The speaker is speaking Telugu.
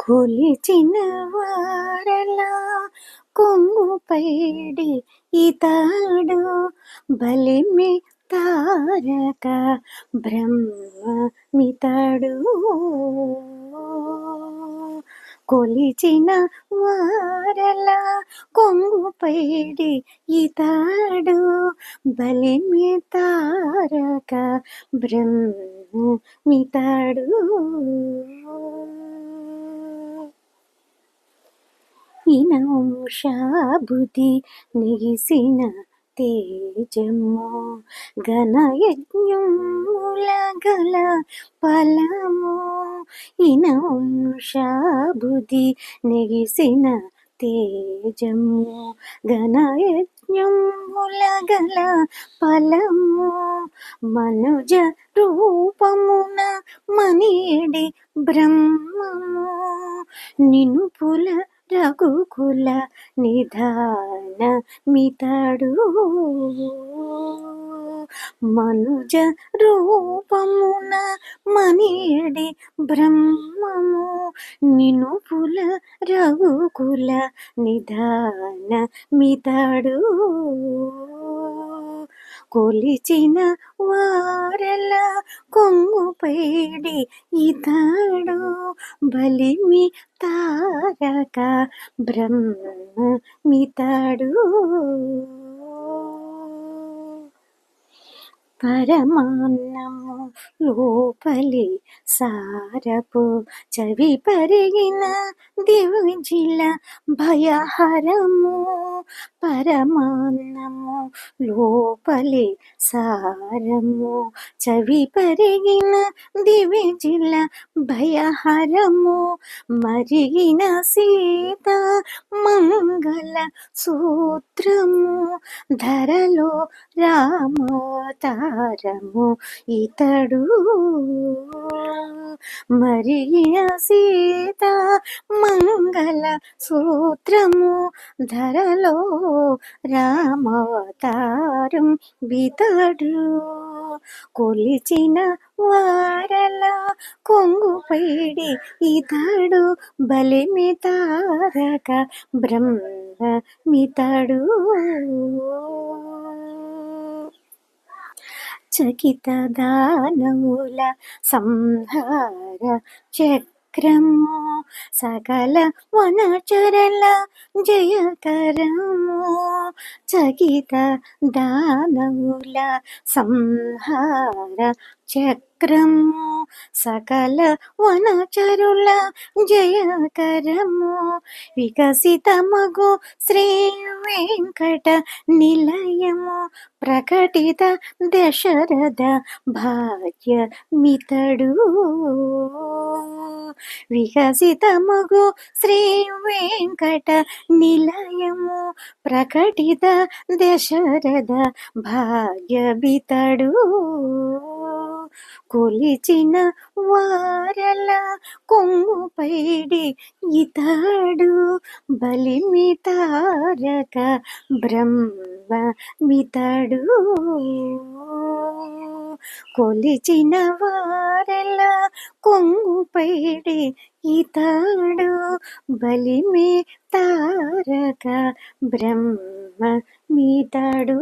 కొలిచిన వారలా కొంగు పైడి ఇతాడు. బలిమి తారక బ్రహ్మమితాడు. కొలిచిన వారలా కొంగు పైడి ఇతాడు. బలిమి తారక బ్రహ్మమితాడు. ఇనౌషాబుది నిగిసిన తేజము ఘనయజ్ఞముల గల ఫలము ఇనౌషాబుది నిగిసిన తేజము ఘనయజ్ఞముల గల ఫలము. మనుజ రూపమున మనిడి బ్రహ్మము నిను పుల రఘుకుల నిధాన మితడు. మనుజ రూపమున మనిడి బ్రహ్మము. నిను పుల రఘుకుల నిధాన మితడు. కొలిచిన వారల కొంగు పేడి ఇతడు. బలిమి తారక బ్రహ్మ మితడు పరమాన్నము లోపలి సారపు చవి పరిగిన దివిజిల భయహరము. పరమాన్నము లోపలి సారము చవి పరిగిన దివిజిల భయహరము. మరిగిన సీత మంగళ సూత్రము. ధరలో భారము ఇతడు. మరియా సీత మంగళ సూత్రము ధరలో రామవతారం బితడు కొలిచిన వారల కొంగు పైడి ఇతడు బలిమి తారక బ్రహ్మ మితడు చకిత దానవుల సంహార చక్రము సకల వనచరల జయకరము చకిత దానవుల సంహార చక్రము సకల వనచరుల జయకరము వికసిత మగు శ్రీ వెంకట నిలయము ప్రకటిత దశరథ భాగ్య మితడు శ్రీ వెంకట నిలయము ప్రకటిత దశరథ భాగ్యబితడు కొలిచిన వారల కొంగు పైడి ఇతడు. బలిమితారక బ్రహ్మ మితడు కొలిచిన వారెలా కొంగు పైడి ఇతాడు బలిమే తారక బ్రహ్మ మీతాడు